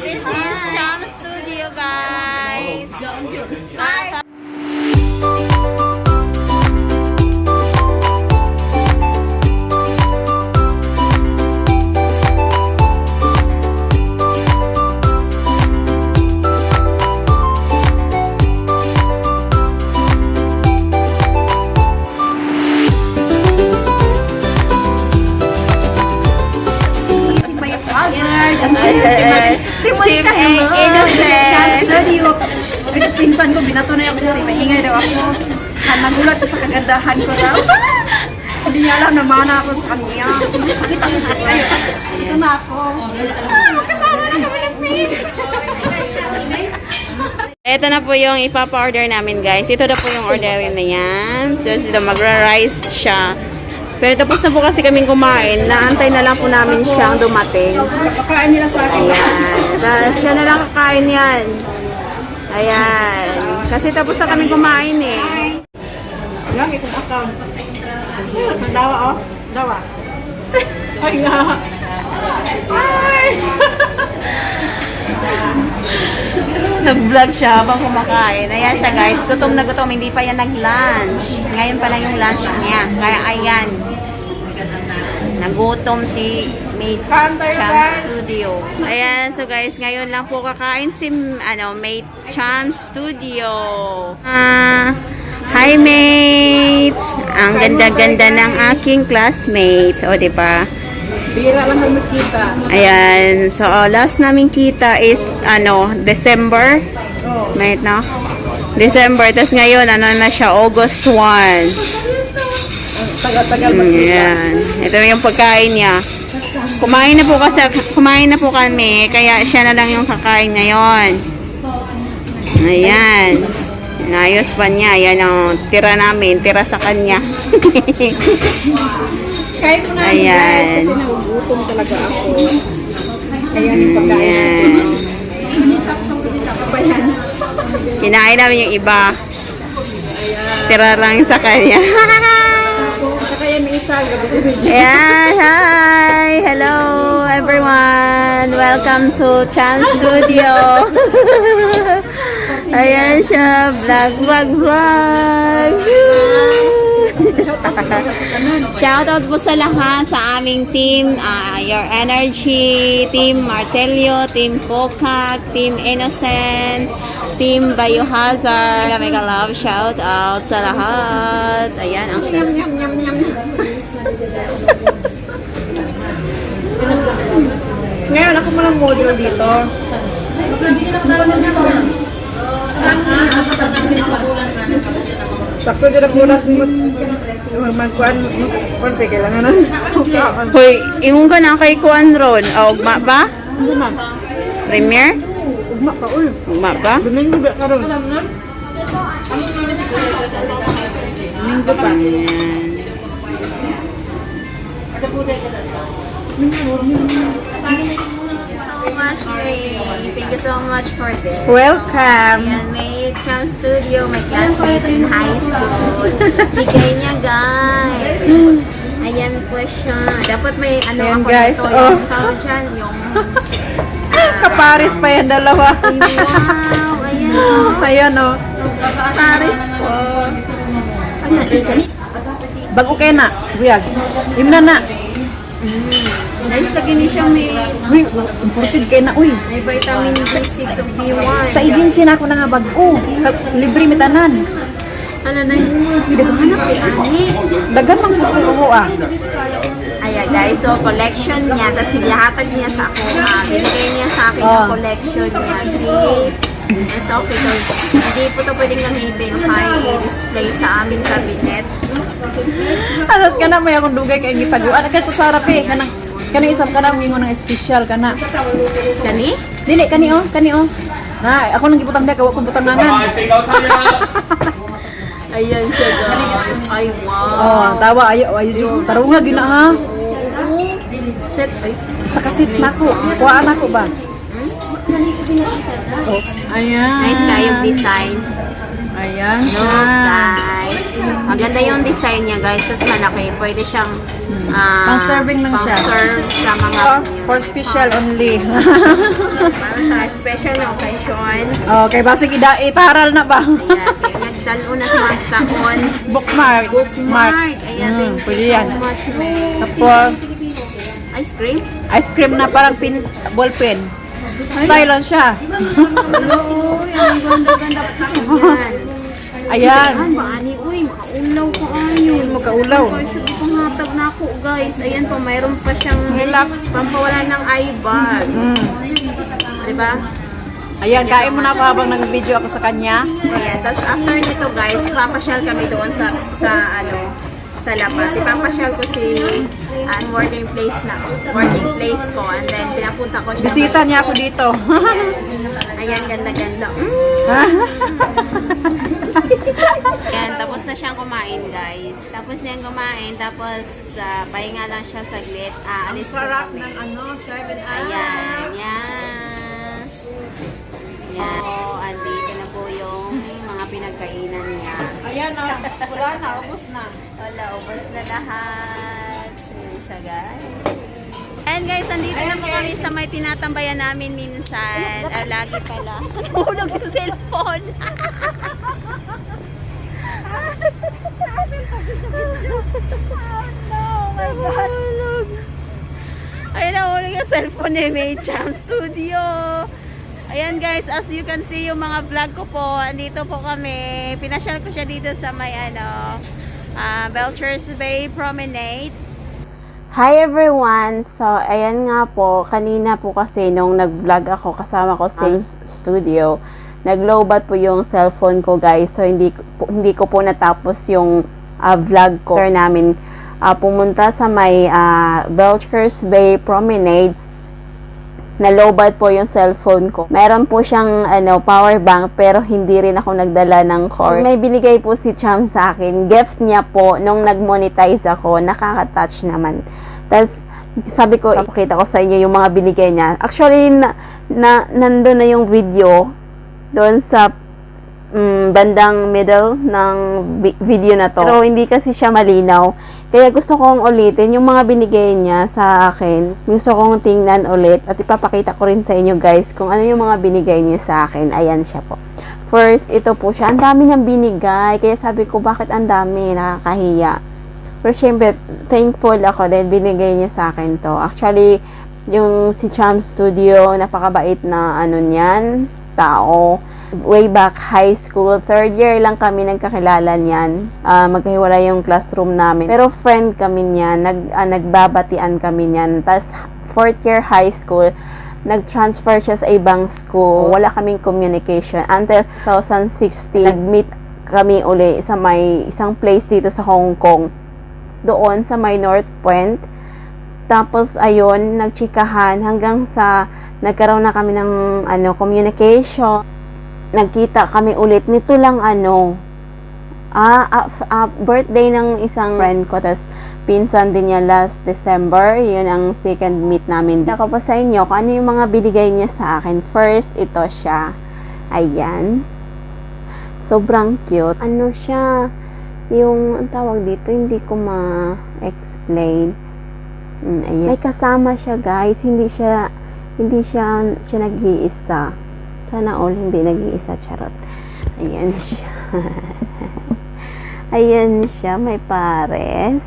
this is Cham Studio, guys. Oh, ako. Ah, Nagulat siya sa kagandahan ko daw. Hindi niya alam na mana ako sa kanya. Kita sa kanya. Ito na ako. Kasama na kami ng Faith. Ito na po yung ipapa-order namin, guys. Ito na po yung orderin na yan. Tapos ito, magra-rice siya. Pero tapos na po kasi kaming kumain. Naantay na lang po namin siyang dumating. Kakain nila sa akin. Ayan. Tapos siya na lang kakain yan. Ayan. Kasi tapos na kaming kumain eh. Yan, itong account. Dawa, oh. Dawa. Ay, nga. Ay! Nag-vlog siya habang kumakain. Ayan siya guys. Gutom na gutom. Hindi pa yan nag-lunch. Ngayon pa lang yung lunch niya. Kaya ayan. Nagutom si Mate Cham Studio. Ayan. So guys, ngayon lang po kakain si ano, Mate Cham Studio. Ah, hi Mate! Ang ganda-ganda ng aking classmate. O, di ba? Bira lang kami kita. Ayan. So, oh, last namin kita is, ano, December. Oh. Mate, no? December. Tapos ngayon, ano na siya, August 1. Tagal-tagal Ayan. Ito yung pagkain niya. Kumain na po kasi, kumain na po kami. Kaya siya na lang yung kakain ngayon. Ayan. Inayos pa niya. Ayan ang tira namin. Tira sa kanya. Kahit na Ayan. guys, kasi nagugutom talaga ako. Ayan yung pagkain. Ayan. Kinain namin yung iba. Tira lang sa kanya. Saka yan may isa, gabi-gabi. Ayan, hi! Hello everyone! Welcome to Chan Studio! Ayan siya, vlog, vlog, vlog! Shoutout po sa lahat sa aming team, ah, Your Energy, Team Martelio, Team Pokak, Team Innocent, Team Biohazard. Mega love shoutout sa lahat. Ayan, ang Ngayon, ako mo lang model dito. Sakto dyan ang oras mo. Magkuhan, magkuhan pa kailangan na. Hoy, ingon ka na kay Kuan Ron. O, ugma ba? Ano man? Premier? Ugma ka, uy. Ugma ba? Domingo ba ka ron? Domingo pa. Ayan. Much, May. Thank you so much for this. Welcome. Ayan, may Cham Studio, may classmates in high school. Bigay niya, guys. Ayan po siya. Dapat may ano Ayan, ako guys, oh. yung tawag dyan, yung... Kaparis pa yan dalawa. Wow, ayan o. Ayan o. Paris po. Ano, ikali? Bago kayo na. Buyag. Imna na. Nice lagi ni siya may, Uy, imported kayo na. Uy. may vitamin B6 o B1. Sa agency na ako na nga bago. Libre mi tanan. Ano na yun? Hanap kay Ani. Dagan mang puto ah. Ayan guys, so collection niya, tapos sinihatag niya sa ako. Ah, binigay niya sa akin yung Oh. collection niya. Si It's okay, so hindi po ito pwedeng gamitin. Kaya i-display sa aming cabinet. Alat ka na may akong dugay kay gitaguan. Kaya sa sarap eh. Kanang kanang isang kanang ingon ng special kana. Kani? Dili kani oh, kani oh. Na, ako nang gibutang dek, ako butang nangan. Ayan siya guys. Ay, wow. Oh, tawa ayo ayo tarunga gina ha. Set, ay, Isa kasit nako. Kuhaan nako ba? Oh, ayan. nice kayong design. Ayan Look, guys. Maganda yung design niya, guys. Tapos malaki. Pwede siyang ah, Pang-serving lang siya. pang-serve sa mga For special only. para sa special na occasion. okay, basta ida itaral na ba? Ayan. Kaya nagdalo na sa mga taon. Bookmark. Mark. Mark. Ayan. Mm, Thank you pwede so yan. much, May. Tapos, Ice cream? ice cream na parang pin, ballpen. Style on siya. Hello. Yan. Ganda-ganda. Ayan. Ayan. Ayan. Baani. Uy, makaulaw ko ayun. Magkaulaw. Guys, pangatag na ako, guys. Ayan pa, mayroon pa siyang Relax. pampawala ng eye bag. Mm. Diba? Ayan, kain mo na ako habang nag-video ako sa kanya. Ayan. Tapos after nito, guys, papasyal kami doon sa, sa ano, sa labas. Ipapasyal ko si an working place na working place ko and then pinapunta ko siya. Bisita niya ako dito. Ayan, ganda-ganda. Mm. Ayan, tapos na siyang kumain, guys. Tapos na yung kumain, tapos ah, pahinga lang siya saglit. Ah, alis po kami. ano, 7 Ayan, yan. Yan. So, andito na po yung mga pinagkainan niya. Ayan na, wala na, ubos na. Wala, ubos na lahat. Ayan siya, guys. And guys, andito na po kami sa may tinatambayan namin minsan. Ah, lagi pala. Nahulog yung cellphone. oh my nahulog yung cellphone ni May Cham Studio. Ayan guys, as you can see yung mga vlog ko po, andito po kami. Pinasyal ko siya dito sa may ano, ah, Belchers Bay Promenade. Hi everyone! So, ayan nga po, kanina po kasi nung nag-vlog ako kasama ko sa studio, nag-lowbat po yung cellphone ko guys. So, hindi, hindi ko po natapos yung ah, vlog ko. Namin ah, pumunta sa may ah, Belchers Bay Promenade, na lowbat po yung cellphone ko. Meron po siyang ano, power bank pero hindi rin ako nagdala ng cord. May binigay po si Cham sa akin. Gift niya po nung nag-monetize ako. Nakaka-touch naman. Tapos sabi ko, ipakita ko sa inyo yung mga binigay niya. Actually, na, na, nandun na yung video doon sa mm, bandang middle ng vi- video na to. Pero hindi kasi siya malinaw. Kaya gusto kong ulitin yung mga binigay niya sa akin. Gusto kong tingnan ulit at ipapakita ko rin sa inyo guys kung ano yung mga binigay niya sa akin. Ayan siya po. First, ito po siya. Ang dami niyang binigay. Kaya sabi ko, bakit ang dami? Nakakahiya. Pero syempre, thankful ako dahil binigay niya sa akin to. Actually, yung si Cham Studio, napakabait na ano niyan, tao. Way back high school, third year lang kami nagkakilala niyan. Ah, magkahiwalay yung classroom namin. Pero friend kami niyan, nag, ah, nagbabatian kami niyan. Tapos, fourth year high school, nag-transfer siya sa ibang school. Wala kaming communication. Until 2016, nag-meet kami uli sa may isang place dito sa Hong Kong. Doon sa may North Point. Tapos, ayun, nagchikahan hanggang sa nagkaroon na kami ng ano, communication. Nagkita kami ulit. Nito lang ano, ah, ah, ah, birthday ng isang friend ko. Tapos, pinsan din niya last December. Yun ang second meet namin. Ako pa sa inyo kung ano yung mga binigay niya sa akin. First, ito siya. Ayan. Sobrang cute. Ano siya? Yung, ang tawag dito, hindi ko ma-explain. Mm, ayan. May kasama siya, guys. Hindi siya, hindi siya, siya nag-iisa. Sana all hindi nag-iisa, charot. Ayan siya. Ayan siya, may pares.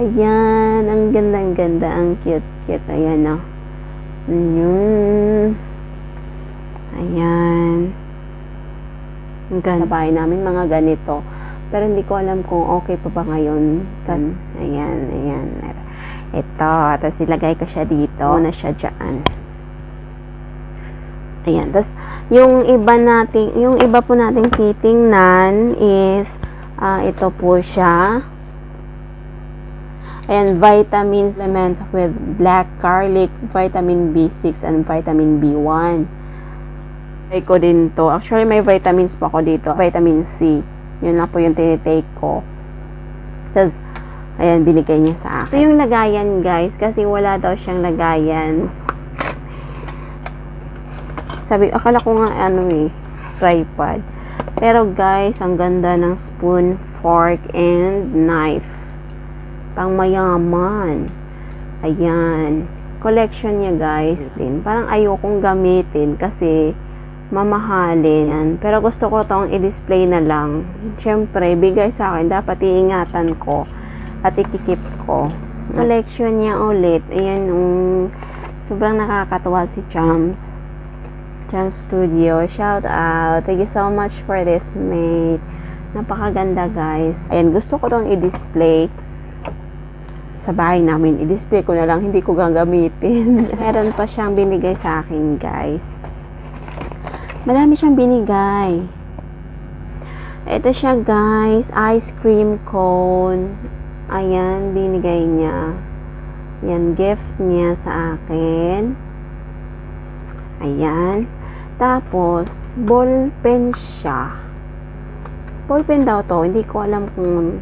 Ayan, ang ganda-ganda, ang cute-cute. Ayan, oh. Ayan. Ayan. Ang ganda. Sa bahay namin, mga ganito. Pero hindi ko alam kung okay pa ba ngayon. Ayan, ayan. Ito, tapos ilagay ko siya dito. na siya dyan. Ayan, tapos yung iba nating, yung iba po nating titingnan is ah, ito po siya. Ayan, vitamin supplement with black garlic, vitamin B6, and vitamin B1. Take ko din to. Actually, may vitamins pa ako dito. Vitamin C. Yun lang po yung tinitake ko. Tapos, ayan, binigay niya sa akin. Ito yung lagayan, guys. Kasi wala daw siyang lagayan. Sabi, akala ko nga, ano eh, tripod. Pero guys, ang ganda ng spoon, fork, and knife. Pang mayaman. Ayan. Collection niya guys din. Parang ayokong gamitin kasi mamahalin. Yan. Pero gusto ko tong i-display na lang. Siyempre, bigay sa akin. Dapat iingatan ko at ikikip ko. Collection niya ulit. Ayan, um, sobrang nakakatuwa si Chams. Chams Studio. Shout out. Thank you so much for this, mate. Napakaganda, guys. Ayan, gusto ko tong i-display sa bahay namin. I-display ko na lang, hindi ko gagamitin. Meron pa siyang binigay sa akin, guys. Madami siyang binigay. Ito siya, guys. Ice cream cone. Ayan, binigay niya. Yan, gift niya sa akin. Ayan. Tapos, ball pen siya. Ball pen daw to. Hindi ko alam kung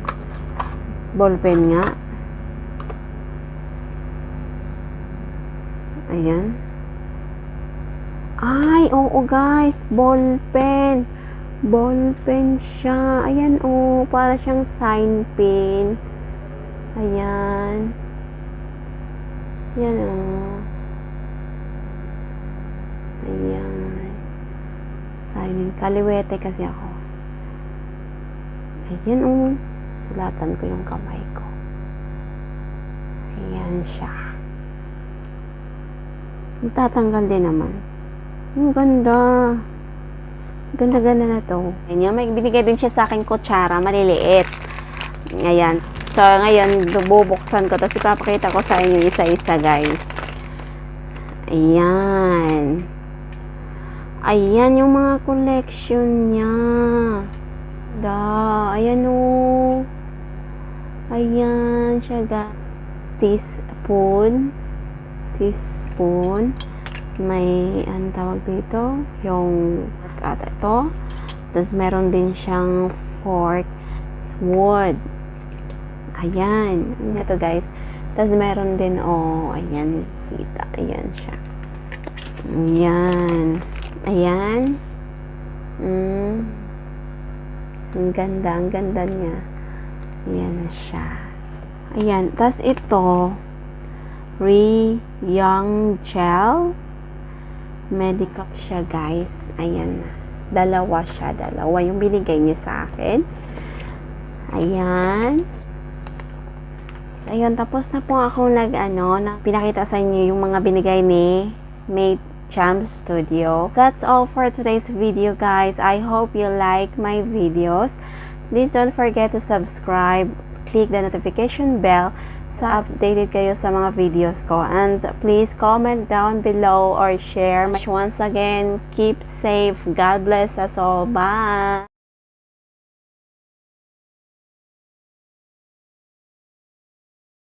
ball pen nga. Ayan. Ay, oo guys. Ball pen. Ball pen siya. Ayan, oh. Para siyang sign pen. Ayan. Ayan, oh. Ayan. Sign Kaliwete kasi ako. Ayan, oh. Sulatan ko yung kamay ko. Ayan siya. Tatanggal din naman. Ang ganda. Ganda-ganda na to. Ayan, may binigay din siya sa akin kutsara, maliliit. Ayan. So, ngayon, bubuksan ko. Tapos ipapakita ko sa inyo isa-isa, guys. Ayan. Ayan yung mga collection niya. Da, ayan o. Ayan siya, guys. Teaspoon. Teaspoon. May, ano tawag dito? Yung, at ito. Tapos, meron din siyang fork. Wood. Ayan. Ito, guys. Tapos, meron din, oh, ayan. Kita. Ayan siya. Ayan. Ayan. Mm. Ang ganda, ang ganda niya. Ayan na siya. Ayan. Tapos ito, Re Young Gel. Medical siya, guys. Ayan na. Dalawa siya, dalawa. Yung binigay niya sa akin. Ayan. Ayun, tapos na po ako nag, ano, na pinakita sa inyo yung mga binigay ni Mate Champs Studio. That's all for today's video, guys. I hope you like my videos. Please don't forget to subscribe, click the notification bell sa updated kayo sa mga videos ko. And please comment down below or share. Once again, keep safe. God bless us all. Bye!